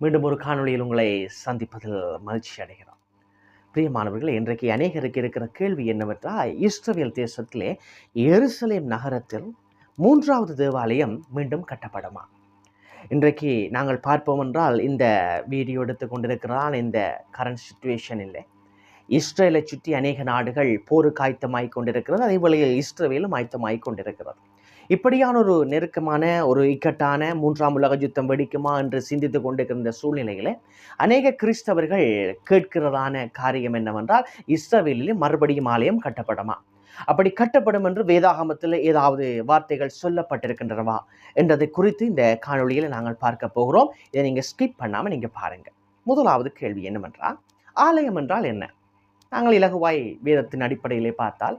மீண்டும் ஒரு காணொளியில் உங்களை சந்திப்பதில் மகிழ்ச்சி அடைகிறோம். பிரியமானவர்களே இன்றைக்கு அநேகருக்கு இருக்கிற கேள்வி என்னவென்றால் இஸ்ரவேல் தேசத்திலே எருசலேம் நகரத்தில் மூன்றாவது தேவாலயம் மீண்டும் கட்டப்படுமா? இன்றைக்கு நாங்கள் பார்ப்போம் என்றால் இந்த வீடியோ எடுத்து கொண்டிருக்கிறான் இந்த கரண்ட் சுச்சுவேஷன் இல்லை இஸ்ரேலை சுற்றி அநேக நாடுகள் போருக்கு ஆயத்தமாய் கொண்டிருக்கிறது அதே வேளையில் இஸ்ரேலும் ஆயத்தமாய் கொண்டிருக்கிறது. இப்படியான ஒரு நெருக்கமான ஒரு இக்கட்டான மூன்றாம் உலக யுத்தம் வெடிக்குமா என்று சிந்தித்து கொண்டிருக்கிற சூழ்நிலையில் அநேக கிறிஸ்தவர்கள் கேட்கிறதான காரியம் என்னவென்றால் இஸ்ரவேலிலே மறுபடியும் ஆலயம் கட்டப்படுமா? அப்படி கட்டப்படும் என்று வேதாகமத்தில் ஏதாவது வார்த்தைகள் சொல்லப்பட்டிருக்கின்றனவா என்றதை குறித்து இந்த காணொளியில் நாங்கள் பார்க்க போகிறோம். இதை நீங்கள் ஸ்கிப் பண்ணாமல் நீங்கள் பாருங்கள் முதலாவது கேள்வி என்னவென்றால் ஆலயம் என்றால் என்ன? நாங்கள் இலகுவாய் வேதத்தின் அடிப்படையிலே பார்த்தால்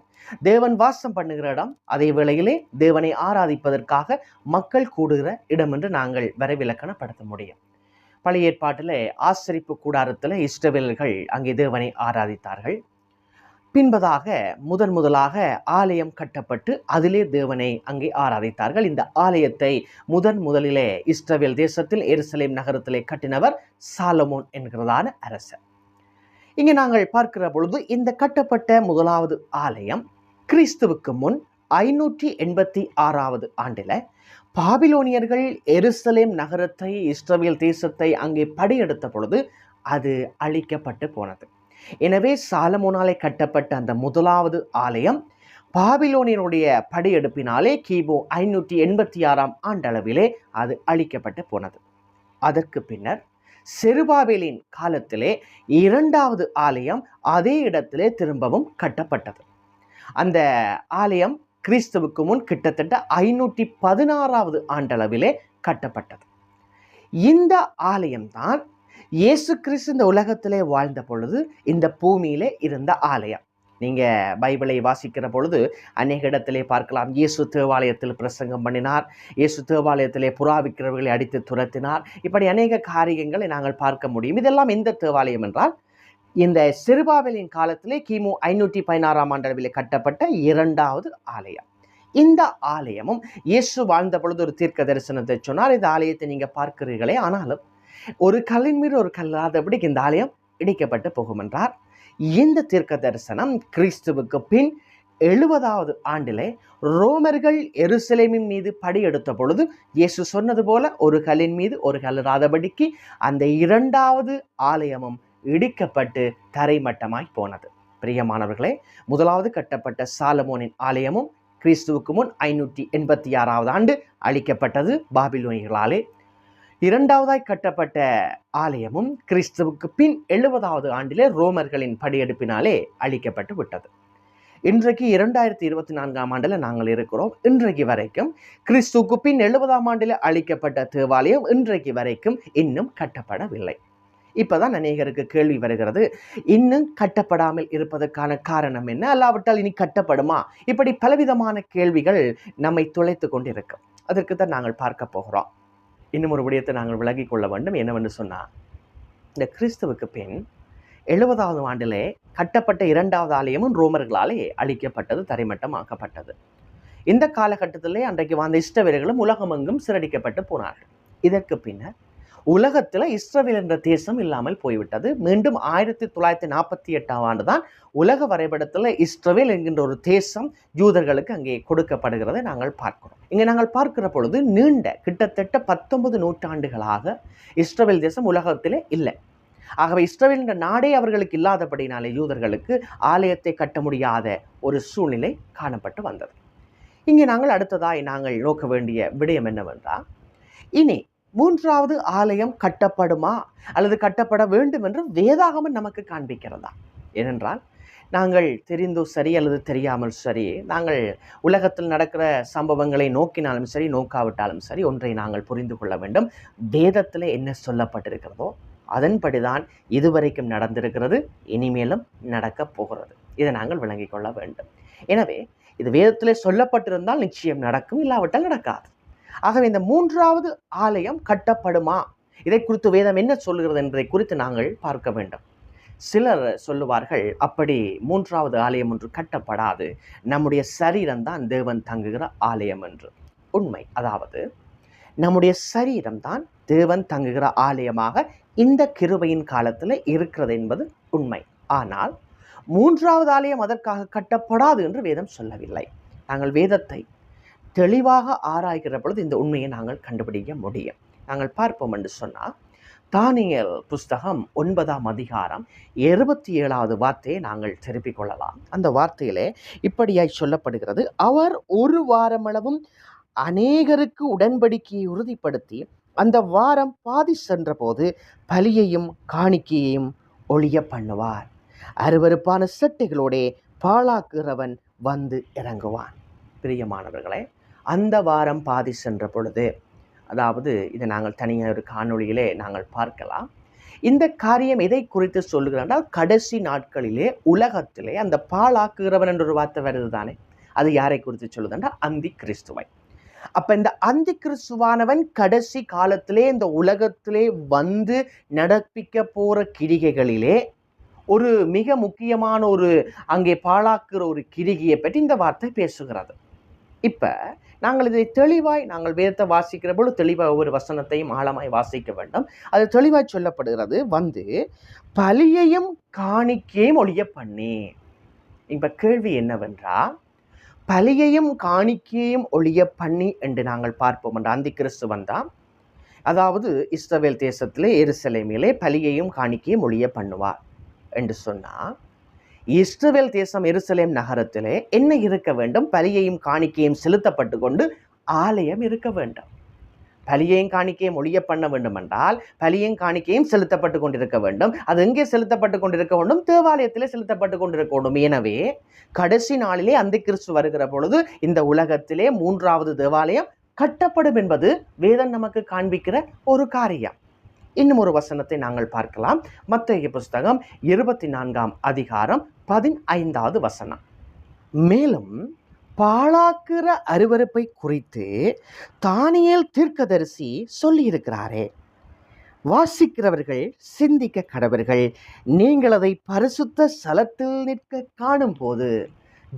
தேவன் வாசம் பண்ணுகிற இடம் அதே வேளையிலே தேவனை ஆராதிப்பதற்காக மக்கள் கூடுகிற இடம் என்று நாங்கள் வரைவிலக்கணப்படுத்த முடியும். பழைய ஏற்பாட்டில் ஆசரிப்பு கூடாரத்தில் இஷ்டவேலர்கள் அங்கே தேவனை ஆராதித்தார்கள். பின்பதாக முதன் முதலாக ஆலயம் கட்டப்பட்டு அதிலே தேவனை அங்கே ஆராதித்தார்கள். இந்த ஆலயத்தை முதன் முதலிலே இஸ்ரவேல் தேசத்தில் எருசலேம் நகரத்திலே கட்டினவர் சாலமோன் என்கிறதான அரசர். இங்கே நாங்கள் பார்க்கிற பொழுது இந்த கட்டப்பட்ட முதலாவது ஆலயம் கிறிஸ்துவுக்கு முன் ஐநூற்றி எண்பத்தி ஆறாவது ஆண்டில் பாபிலோனியர்கள் எருசலேம் நகரத்தை இஸ்ரவேல் தேசத்தை அங்கே படையெடுத்த பொழுது அது அழிக்கப்பட்டு போனது. எனவே சாலமோனாலே கட்டப்பட்ட அந்த முதலாவது ஆலயம் பாபிலோனியனுடைய படையெடுப்பினாலே கிபு ஐநூற்றி எண்பத்தி ஆறாம் ஆண்டளவிலே அது அழிக்கப்பட்டு போனது. அதற்கு பின்னர் செருபாபேலின் காலத்திலே இரண்டாவது ஆலயம் அதே இடத்திலே திரும்பவும் கட்டப்பட்டது. அந்த ஆலயம் கிறிஸ்துவுக்கு முன் கிட்டத்தட்ட ஐநூற்றி பதினாறாவது ஆண்டளவிலே கட்டப்பட்டது. இந்த ஆலயம்தான் இயேசு கிறிஸ்து இந்த உலகத்திலே வாழ்ந்த பொழுது இந்த பூமியிலே இருந்த ஆலயம். நீங்கள் பைபிளை வாசிக்கிற பொழுது அநேக இடத்திலே பார்க்கலாம். இயேசு தேவாலயத்தில் பிரசங்கம் பண்ணினார். இயேசு தேவாலயத்திலே புறாவிக்கிறவர்களை அடித்து துரத்தினார். இப்படி அநேக காரியங்களை நாங்கள் பார்க்க முடியும். இதெல்லாம் எந்த தேவாலயம் என்றால் இந்த சிறுபாவலின் காலத்திலே கிமு ஐநூற்றி பதினாறாம் ஆண்டளவில் கட்டப்பட்ட இரண்டாவது ஆலயம். இந்த ஆலயமும் இயேசு வாழ்ந்த பொழுது ஒரு தீர்க்க தரிசனத்தை சொன்னார். இந்த ஆலயத்தை நீங்கள் பார்க்கிறீர்களே ஆனாலும் ஒரு கல்லின் மீது ஒரு கல்லாதபடி இந்த ஆலயம் இடிக்கப்பட்டு போகும் என்றார். இந்த தீர்க்க தரிசனம் கிறிஸ்துவுக்கு பின் எழுபதாவது ஆண்டிலே ரோமர்கள் எருசலேமின் மீது படியெடுத்த பொழுது இயேசு சொன்னது போல ஒரு கல்லின் மீது ஒரு கல்லராதபடிக்கு அந்த இரண்டாவது ஆலயமும் இடிக்கப்பட்டு தரைமட்டமாய் போனது. பிரியமானவர்களே முதலாவது கட்டப்பட்ட சாலமோனின் ஆலயமும் கிறிஸ்துவுக்கு முன் ஐநூற்றி எண்பத்தி ஆறாவது ஆண்டு அழிக்கப்பட்டது பாபிலோனிகளாலே இரண்டாவதாய் கட்டப்பட்ட ஆலயமும் கிறிஸ்துவுக்கு பின் எழுபதாவது ஆண்டிலே ரோமர்களின் படியெடுப்பினாலே அழிக்கப்பட்டு விட்டது. இன்றைக்கு இரண்டாயிரத்தி இருபத்தி நான்காம் ஆண்டில் நாங்கள் இருக்கிறோம். இன்றைக்கு வரைக்கும் கிறிஸ்துவுக்கு பின் எழுபதாம் ஆண்டில் அழிக்கப்பட்ட தேவாலயம் இன்றைக்கு வரைக்கும் இன்னும் கட்டப்படவில்லை. இப்போதான் அநேகருக்கு கேள்வி வருகிறது. இன்னும் கட்டப்படாமல் இருப்பதற்கான காரணம் என்ன? அல்லாவிட்டால் இனி கட்டப்படுமா? இப்படி பலவிதமான கேள்விகள் நம்மை துளைத்து கொண்டிருக்கும் அதற்கு தான் நாங்கள் பார்க்க போகிறோம். இன்னும் ஒரு விடயத்தை நாங்கள் விலகி கொள்ள வேண்டும். என்னவென்று சொன்னால் இந்த கிறிஸ்துவுக்கு பின் எழுபதாவது ஆண்டிலே கட்டப்பட்ட இரண்டாவது ஆலயமும் ரோமர்களாலே அழிக்கப்பட்டது தரைமட்டமாக்கப்பட்டது. இந்த காலகட்டத்திலே அன்றைக்கு வாழ்ந்த இஷ்டவீரர்களும் உலகமெங்கும் சிறடிக்கப்பட்டு போனார்கள். இதற்கு பின்னர் உலகத்தில் இஸ்ரவேல் என்ற தேசம் இல்லாமல் போய்விட்டது. மீண்டும் ஆயிரத்தி தொள்ளாயிரத்தி நாற்பத்தி எட்டாம் ஆண்டு தான் உலக வரைபடத்தில் இஸ்ரவேல் என்கின்ற ஒரு தேசம் யூதர்களுக்கு அங்கே கொடுக்கப்படுகிறதை நாங்கள் பார்க்கிறோம். இங்கே நாங்கள் பார்க்கிற பொழுது நீண்ட கிட்டத்தட்ட பத்தொன்பது நூற்றாண்டுகளாக இஸ்ரவேல் தேசம் உலகத்திலே இல்லை. ஆகவே இஸ்ரவேல் என்ற நாடே அவர்களுக்கு இல்லாதபடினாலே யூதர்களுக்கு ஆலயத்தை கட்ட முடியாத ஒரு சூழ்நிலை காணப்பட்டு வந்தது. இங்கே நாங்கள் அடுத்ததாய் நாங்கள் நோக்க வேண்டிய விடயம் என்னவென்றால் இனி மூன்றாவது ஆலயம் கட்டப்படுமா? அல்லது கட்டப்பட வேண்டும் என்று வேதாகமம் நமக்கு காண்பிக்கிறதா? ஏனென்றால் நாங்கள் தெரிந்தோ சரி அல்லது தெரியாமல் சரி நாங்கள் உலகத்தில் நடக்கிற சம்பவங்களை நோக்கினாலும் சரி நோக்காவிட்டாலும் சரி ஒன்றை நாங்கள் புரிந்து கொள்ள வேண்டும். வேதத்தில் என்ன சொல்லப்பட்டிருக்கிறதோ அதன்படிதான் இதுவரைக்கும் நடந்திருக்கிறது இனிமேலும் நடக்கப் போகிறது. இதை நாங்கள் விளங்கிக் கொள்ள வேண்டும். எனவே இது வேதத்திலே சொல்லப்பட்டிருந்தால் நிச்சயம் நடக்கும் இல்லாவிட்டால் நடக்காது. ஆகவே இந்த மூன்றாவது ஆலயம் கட்டப்படுமா? இதை குறித்து வேதம் என்ன சொல்லுகிறது என்பதை குறித்து நாங்கள் பார்க்க வேண்டும். சிலர் சொல்லுவார்கள் அப்படி மூன்றாவது ஆலயம் ஒன்று கட்டப்படாது. நம்முடைய சரீரம்தான் தேவன் தங்குகிற ஆலயம் என்று. உண்மை. அதாவது நம்முடைய சரீரம் தான் தேவன் தங்குகிற ஆலயமாக இந்த கிருபையின் காலத்தில் இருக்கிறது என்பது உண்மை. ஆனால் மூன்றாவது ஆலயம் அதற்காக கட்டப்படாது என்று வேதம் சொல்லவில்லை. நாங்கள் வேதத்தை தெளிவாக ஆராய்கிற பொழுது இந்த உண்மையை நாங்கள் கண்டுபிடிக்க முடியும். நாங்கள் பார்ப்போம் என்று சொன்னால் தானியல் புஸ்தகம் ஒன்பதாம் அதிகாரம் இருபத்தி ஏழாவது வார்த்தையை நாங்கள் திருப்பிக் கொள்ளலாம். அந்த வார்த்தையிலே இப்படியாய் சொல்லப்படுகிறது அவர் ஒரு வாரமளவும் அநேகருக்கு உடன்படிக்கையை உறுதிப்படுத்தி அந்த வாரம் பாதி சென்றபோது பலியையும் காணிக்கையையும் ஒழிய பண்ணுவார். அருவருப்பான சட்டைகளோடே பாழாக்குறவன் வந்து இறங்குவான். பிரியமானவர்களே அந்த வாரம் பாதி சென்ற பொழுது அதாவது இதை நாங்கள் தனியாக ஒரு காணொளியிலே நாங்கள் பார்க்கலாம். இந்த காரியம் எதை குறித்து சொல்லுகிறால் கடைசி நாட்களிலே உலகத்திலே அந்த பாழாக்குகிறவன் என்ற ஒரு வார்த்தை வருது தானே. அது யாரை குறித்து சொல்லுதுன்னா அந்தி கிறிஸ்துவை அப்போ இந்த அந்தி கிறிஸ்துவானவன் கடைசி காலத்திலே இந்த உலகத்திலே வந்து நடப்பிக்க போகிற கிரிகைகளிலே ஒரு மிக முக்கியமான ஒரு அங்கே பாழாக்குற ஒரு கிரிகையை பற்றி இந்த வார்த்தை பேசுகிறது. இப்போ நாங்கள் இதை தெளிவாய் நாங்கள் வேதத்தை வாசிக்கிற பொழுது தெளிவாக ஒவ்வொரு வசனத்தையும் ஆழமாய் வாசிக்க வேண்டும். அது தெளிவாய் சொல்லப்படுகிறது. வந்து பலியையும் காணிக்கையும் ஒழிய பண்ணி இப்போ கேள்வி என்னவென்றால் பலியையும் காணிக்கையும் ஒழிய பண்ணி என்று நாங்கள் பார்ப்போம் என்ற அந்தி கிறிஸ்து வந்தால் அதாவது இஸ்ரவேல் தேசத்திலே எருசலேமிலே பலியையும் காணிக்கையும் ஒழிய பண்ணுவார் என்று சொன்னால் இஸ்ரவேல் தேசம் எருசலேம் நகரத்திலே என்ன இருக்க வேண்டும்? பலியையும் காணிக்கையும் செலுத்தப்பட்டு கொண்டு ஆலயம் இருக்க வேண்டும். பலியையும் காணிக்கையும் ஒழிய பண்ண வேண்டும் என்றால் பலியையும் காணிக்கையும் செலுத்தப்பட்டு கொண்டிருக்க வேண்டும். அது எங்கே செலுத்தப்பட்டு கொண்டிருக்க வேண்டும்? தேவாலயத்திலே செலுத்தப்பட்டு கொண்டிருக்க வேண்டும். எனவே கடைசி நாளிலே அந்த கிறிஸ்து வருகிற பொழுது இந்த உலகத்திலே மூன்றாவது தேவாலயம் கட்டப்படும் என்பது வேதம் நமக்கு காண்பிக்கிற ஒரு காரியம். இன்னும் ஒரு வசனத்தை நாங்கள் பார்க்கலாம். மத்திய புஸ்தகம் இருபத்தி நான்காம் அதிகாரம் பதினைந்தாவது வசனம். மேலும் பாழாக்குற அருவருப்பை குறித்து தானியல் தீர்க்கதரிசி சொல்லியிருக்கிறாரே. வாசிக்கிறவர்கள் சிந்திக்க கடவர்கள். நீங்கள் அதை பரிசுத்த ஸ்தலத்தில் நிற்க காணும் போது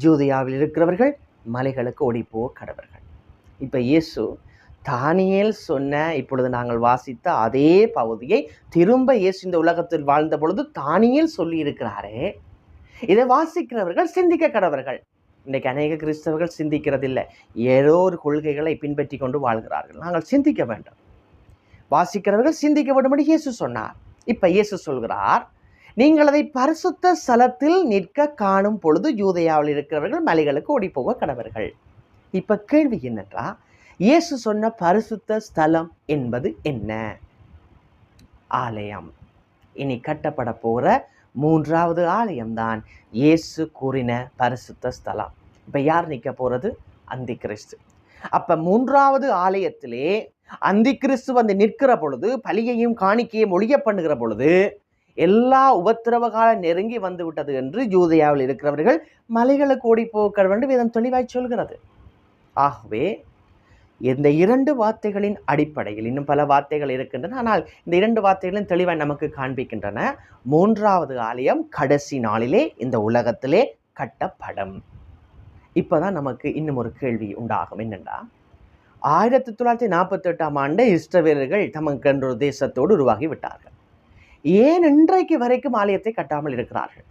ஜூதியாவில் இருக்கிறவர்கள் மலைகளுக்கு ஓடிப்போ கடவர்கள். இப்போ இயேசு தானியேல் சொன்ன இப்பொழுது நாங்கள் வாசித்த அதே பகுதியை திரும்ப இயேசு இந்த உலகத்தில் வாழ்ந்த பொழுது தானியேல் சொல்லியிருக்கிறாரே. இதை வாசிக்கிறவர்கள் சிந்திக்க கடவர்கள் இன்றைக்கு அநேக கிறிஸ்தவர்கள் சிந்திக்கிறதில்லை. ஏதோ ஒரு கொள்கைகளை பின்பற்றி கொண்டு வாழ்கிறார்கள். நாங்கள் சிந்திக்க வேண்டும். வாசிக்கிறவர்கள் சிந்திக்க வேண்டும் இயேசு சொன்னார். இப்போ இயேசு சொல்கிறார் நீங்கள் அதை பரிசுத்த ஸ்தலத்தில் நிற்க காணும் பொழுது யூதையாவில் இருக்கிறவர்கள் மலைகளுக்கு ஓடிப்போக கடவர்கள். இப்போ கேள்வி என்னென்றா இயேசு சொன்ன பரிசுத்த ஸ்தலம் என்பது என்ன? ஆலயம். இனி கட்டப்பட போகிற மூன்றாவது ஆலயம்தான் இயேசு கூறின பரிசுத்த ஸ்தலம். இப்போ யார் நிற்க போகிறது அந்தி கிறிஸ்து அப்போ மூன்றாவது ஆலயத்திலே அந்தி கிறிஸ்து வந்து நிற்கிற பொழுது பலியையும் காணிக்கையும் ஒழிய பண்ணுகிற பொழுது எல்லா உபத்திரவ காலம் நெருங்கி வந்து விட்டது என்று ஜூதையாவில் இருக்கிறவர்கள் மலைகளுக்கு ஓடி போக்க வேண்டும் வேதம் தெளிவாய் சொல்கிறது. ஆகவே இந்த இரண்டு வார்த்தைகளின் அடிப்படையில் இன்னும் பல வார்த்தைகள் இருக்கின்றன ஆனால் இந்த இரண்டு வார்த்தைகளும் தெளிவாக நமக்கு காண்பிக்கின்றன. மூன்றாவது ஆலயம் கடைசி நாளிலே இந்த உலகத்திலே கட்டப்படும். இப்போதான் நமக்கு இன்னும் ஒரு கேள்வி உண்டாகும். என்னென்னா ஆயிரத்தி தொள்ளாயிரத்தி நாற்பத்தி எட்டாம் ஆண்டு இஸ்ரவேலர்கள் தமக்கென்ற ஒரு தேசத்தோடு உருவாகி விட்டார்கள். ஏன் இன்றைக்கு வரைக்கும் ஆலயத்தை கட்டாமல் இருக்கிறார்கள்?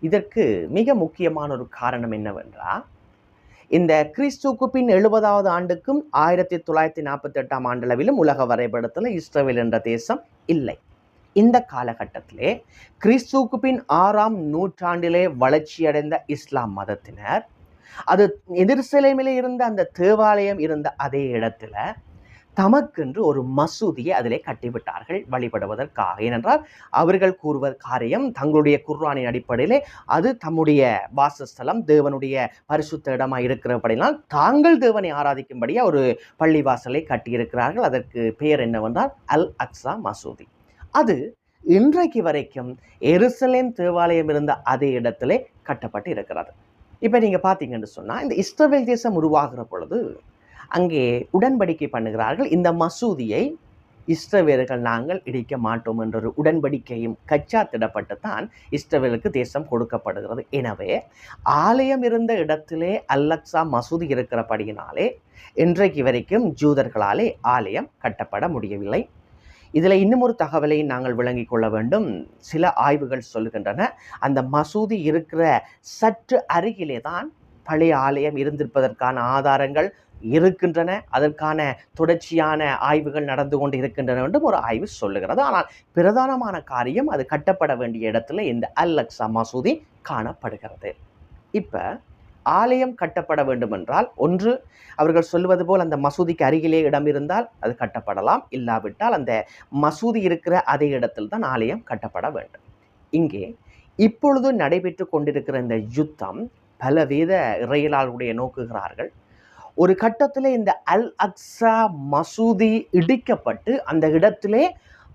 இதற்கு மிக முக்கியமான ஒரு காரணம் என்னவென்றால் இந்த கிறிஸ்துக்கு பின் எழுபதாவது ஆண்டுக்கும் ஆயிரத்தி தொள்ளாயிரத்தி நாற்பத்தி எட்டாம் ஆண்டளவிலும் உலக வரைபடத்தில் இஸ்ரேல் என்ற தேசம் இல்லை. இந்த காலகட்டத்திலே கிறிஸ்துக்கு பின் ஆறாம் நூற்றாண்டிலே வளர்ச்சியடைந்த இஸ்லாம் மதத்தினர் அது எதிர்சிலைமிலே இருந்த அந்த தேவாலயம் இருந்த அதே இடத்துல தமக்கென்று ஒரு மசூதியை அதிலே கட்டிவிட்டார்கள் வழிபடுவதற்காக. ஏனென்றால் அவர்கள் கூறுவது காரியம் தங்களுடைய குர்வானின் அடிப்படையிலே அது தம்முடைய வாசஸ்தலம் தேவனுடைய பரிசுத்த இடமாக இருக்கிறபடினால் தாங்கள் தேவனை ஆராதிக்கும்படியாக ஒரு பள்ளிவாசலை கட்டியிருக்கிறார்கள். அதற்கு பெயர் என்னவென்றால் அல் அக்ஸா மசூதி. அது இன்றைக்கு வரைக்கும் எருசலேம் தேவாலயம் இருந்த அதே இடத்திலே கட்டப்பட்டு இருக்கிறது. இப்போ நீங்கள் பார்த்தீங்கன்னு சொன்னால் இந்த இஸ்ரவேல் தேசம் உருவாகிற பொழுது அங்கே உடன்படிக்கை பண்ணுகிறார்கள். இந்த மசூதியை இஸ்ரவேலர்கள் நாங்கள் இடிக்க மாட்டோம் என்ற ஒரு உடன்படிக்கையும் கச்சாத்திடப்பட்டு தான் இஸ்ரவேலுக்கு தேசம் கொடுக்கப்படுகிறது. எனவே ஆலயம் இருந்த இடத்திலே அல்லக்ஸா மசூதி இருக்கிறபடியினாலே இன்றைக்கு வரைக்கும் ஜூதர்களாலே ஆலயம் கட்டப்பட முடியவில்லை. இதில் இன்னும் ஒரு தகவலை நாங்கள் விளங்கிக் கொள்ள வேண்டும். சில ஆய்வுகள் சொல்லுகின்றன. அந்த மசூதி இருக்கிற சற்று அருகிலே தான் பழைய ஆலயம் இருந்திருப்பதற்கான ஆதாரங்கள் இருக்கின்றன அதற்கான தொடர்ச்சியான ஆய்வுகள் நடந்து கொண்டு இருக்கின்றன என்றும் ஒரு ஆய்வு சொல்லுகிறது. ஆனால் பிரதானமான காரியம் அது கட்டப்பட வேண்டிய இடத்துல இந்த அல்லக்ஸா மசூதி காணப்படுகிறது. இப்போ ஆலயம் கட்டப்பட வேண்டுமென்றால் ஒன்று அவர்கள் சொல்வது போல் அந்த மசூதிக்கு அருகிலே இடம் இருந்தால் அது கட்டப்படலாம். இல்லாவிட்டால் அந்த மசூதி இருக்கிற அதே இடத்தில் தான் ஆலயம் கட்டப்பட வேண்டும். இங்கே இப்பொழுது நடைபெற்று கொண்டிருக்கிற இந்த யுத்தம் பலவித இறையலாளுடைய நோக்குகிறார்கள். ஒரு கட்டத்தில் இந்த அல் அக்ஸா மசூதி இடிக்கப்பட்டு அந்த இடத்திலே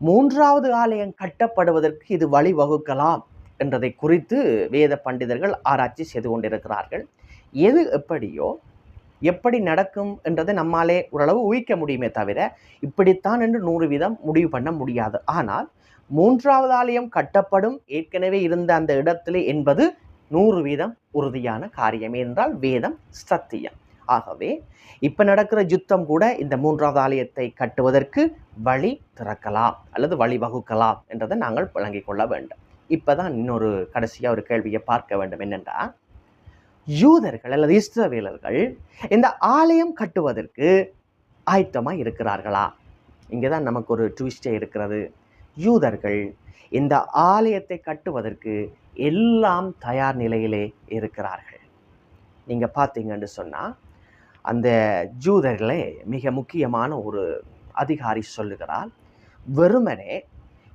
மூன்றாவது ஆலயம் கட்டப்படுவதற்கு இது வழிவகுக்கலாம் என்றதை குறித்து வேத பண்டிதர்கள் ஆராய்ச்சி செய்து கொண்டிருக்கிறார்கள். எது எப்படியோ எப்படி நடக்கும் என்றதை நம்மாலே ஓரளவு ஊகிக்க முடியுமே தவிர இப்படித்தான் என்று நூறு வீதம் முடிவு பண்ண முடியாது. ஆனால் மூன்றாவது ஆலயம் கட்டப்படும் ஏற்கனவே இருந்த அந்த இடத்திலே என்பது நூறு வீதம் உறுதியான காரியம். என்றால் வேதம் சத்தியம். ஆகவே இப்போ நடக்கிற யுத்தம் கூட இந்த மூன்றாவது ஆலயத்தை கட்டுவதற்கு வழி திறக்கலாம் அல்லது வழி வகுக்கலாம் என்றதை நாங்கள் விளங்கிக் கொள்ள வேண்டும். இப்போ தான் இன்னொரு கடைசியாக ஒரு கேள்வியை பார்க்க வேண்டும். என்னென்றா யூதர்கள் அல்லது இஸ்ரவேலர்கள் இந்த ஆலயம் கட்டுவதற்கு ஆயத்தமாக இருக்கிறார்களா? இங்கே தான் நமக்கு ஒரு ட்விஸ்டே இருக்கிறது. யூதர்கள் இந்த ஆலயத்தை கட்டுவதற்கு எல்லாம் தயார் நிலையிலே இருக்கிறார்கள். நீங்கள் பார்த்தீங்கன்னு சொன்னால் அந்த ஜூதர்களே மிக முக்கியமான ஒரு அதிகாரி சொல்லுகிறார் வெறுமனே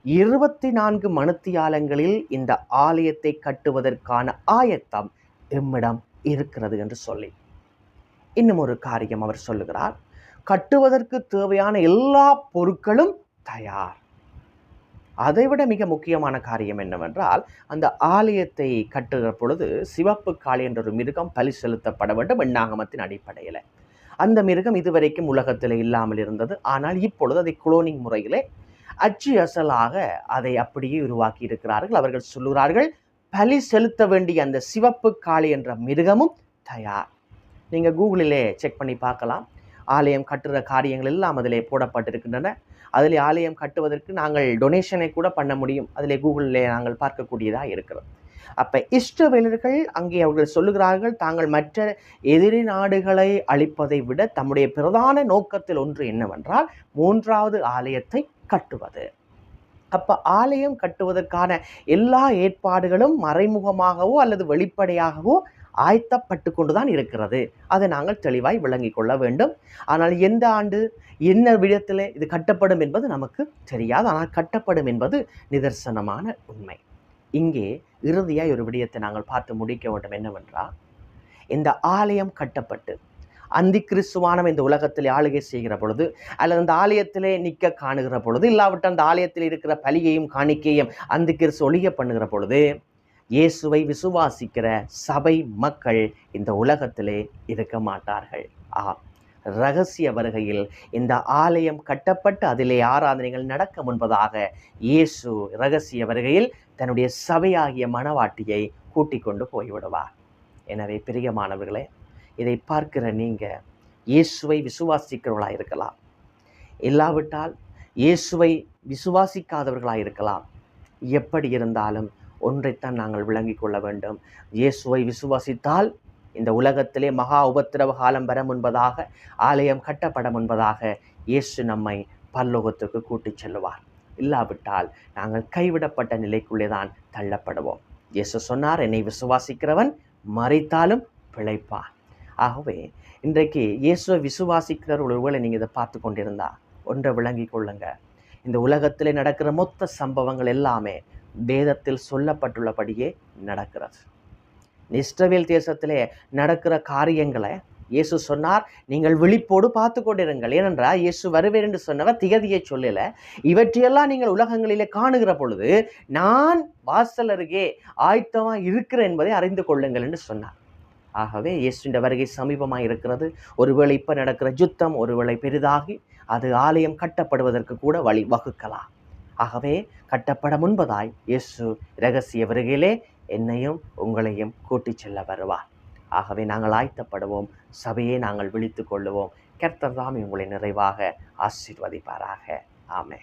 இருபத்தி நான்கு மணித்தியாலங்களில் இந்த ஆலயத்தை கட்டுவதற்கான ஆயத்தம் எம்மிடம் இருக்கிறது என்று சொல்லி இன்னும் ஒரு காரியம் அவர் சொல்லுகிறார் கட்டுவதற்கு தேவையான எல்லா பொருட்களும் தயார். அதைவிட மிக முக்கியமான காரியம் என்னவென்றால் அந்த ஆலயத்தை கட்டுகிற பொழுது சிவப்பு காளி என்ற ஒரு மிருகம் பலி செலுத்தப்பட வேண்டும் எண்ணாகமத்தின் அடிப்படையில். அந்த மிருகம் இதுவரைக்கும் உலகத்தில் இல்லாமல் இருந்தது. ஆனால் இப்பொழுது அதை குளோனிங் முறையிலே அச்சு அசலாக அதை அப்படியே உருவாக்கி இருக்கிறார்கள். அவர்கள் சொல்லுகிறார்கள் பலி செலுத்த வேண்டிய அந்த சிவப்பு காளி என்ற மிருகமும் தயார். நீங்கள் கூகுளிலே செக் பண்ணி பார்க்கலாம். ஆலயம் கட்டுற காரியங்கள் எல்லாம் அதிலே போடப்பட்டிருக்கின்றன. அதில் ஆலயம் கட்டுவதற்கு நாங்கள் டொனேஷனை கூட பண்ண முடியும். அதில் கூகுளில் நாங்கள் பார்க்கக்கூடியதாக இருக்கிறது. அப்போ இஷ்டவேலர்கள் அங்கே அவர்கள் சொல்லுகிறார்கள் தாங்கள் மற்ற எதிரி நாடுகளை அழிப்பதை விட தம்முடைய பிரதான நோக்கத்தில் ஒன்று என்னவென்றால் மூன்றாவது ஆலயத்தை கட்டுவது. அப்போ ஆலயம் கட்டுவதற்கான எல்லா ஏற்பாடுகளும் மறைமுகமாகவோ அல்லது வெளிப்படையாகவோ ஆயத்தப்பட்டு கொண்டு தான் இருக்கிறது. அதை நாங்கள் தெளிவாய் விளங்கி கொள்ள வேண்டும். ஆனால் எந்த ஆண்டு என்ன விதத்தில் இது கட்டப்படும் என்பது நமக்கு தெரியாது. ஆனால் கட்டப்படும் என்பது நிதர்சனமான உண்மை. இங்கே இறுதியாக ஒரு விடயத்தை நாங்கள் பார்த்து முடிக்க வேண்டும். என்னவென்றால் இந்த ஆலயம் கட்டப்பட்டு அந்தி கிறிஸ்துவானம் இந்த உலகத்தில் ஆளுகை செய்கிற பொழுது அல்லது அந்த ஆலயத்திலே நிற்க காணுகிற பொழுது இல்லாவிட்டால் அந்த ஆலயத்தில் இருக்கிற பலியையும் காணிக்கையும் அந்தி கிறிஸ்து ஒழிய பண்ணுகிற பொழுது இயேசுவை விசுவாசிக்கிற சபை மக்கள் இந்த உலகத்திலே இருக்க மாட்டார்கள். ஆ ரகசிய வருகையில் இந்த ஆலயம் கட்டப்பட்டு அதிலே ஆராதனைகள் நடக்க முன்பதாக இயேசு ரகசிய வருகையில் தன்னுடைய சபையாகிய மனவாட்டியை கூட்டிக் கொண்டு போய்விடுவார். எனவே பிரியமானவர்களே இதை பார்க்கிற நீங்கள் இயேசுவை விசுவாசிக்கிறவர்களாக இருக்கலாம். இல்லாவிட்டால் இயேசுவை விசுவாசிக்காதவர்களாக இருக்கலாம். எப்படி இருந்தாலும் ஒன்றைத்தான் நாங்கள் விளங்கிக் கொள்ள வேண்டும். இயேசுவை விசுவாசித்தால் இந்த உலகத்திலே மகா உபத்திரவ காலம் வர முன்பதாக ஆலயம் கட்டப்பட முன்பதாக இயேசு நம்மை பல்லோகத்துக்கு கூட்டிச் செல்லுவார். இல்லாவிட்டால் நாங்கள் கைவிடப்பட்ட நிலைக்குள்ளே தான் தள்ளப்படுவோம். இயேசு சொன்னார் என்னை விசுவாசிக்கிறவன் மறைத்தாலும் பிழைப்பான். ஆகவே இன்றைக்கு இயேசுவை விசுவாசிக்கிற ஒருவேளை நீங்கள் இதை பார்த்து கொண்டிருந்தா ஒன்றை விளங்கி கொள்ளுங்க. இந்த உலகத்திலே நடக்கிற மொத்த சம்பவங்கள் எல்லாமே வேதத்தில் சொல்லப்பட்டுள்ளபடியே நடக்கிறது. இஸ்ரவேல் தேசத்திலே நடக்கிற காரியங்களை இயேசு சொன்னார். நீங்கள் விழிப்போடு பார்த்து கொண்டிருங்கள். ஏனென்றால் இயேசு வருவேன் என்று சொன்னவர் திகதியை சொல்லல. இவற்றையெல்லாம் நீங்கள் உலகங்களிலே காணுகிற பொழுது நான் வாசல் அருகே ஆயத்தமாக இருக்கிறேன் என்பதை அறிந்து கொள்ளுங்கள் என்று சொன்னார். ஆகவே இயேசுண்ட வருகை சமீபமாக இருக்கிறது. ஒருவேளை இப்போ நடக்கிற யுத்தம் ஒருவேளை பெரிதாகி அது ஆலயம் கட்டப்படுவதற்கு கூட வழி வகுக்கலாம். ஆகவே கட்டப்பட முன்பதாய் இயேசு இரகசிய வருகையிலே என்னையும் உங்களையும் கூட்டிச் செல்ல வருவார். ஆகவே நாங்கள் ஆய்த்தப்படுவோம். சபையை நாங்கள் விழித்து கொள்ளுவோம். கர்த்தர் தாமே உங்களை நிறைவாக ஆசீர்வதிப்பாராக. ஆமே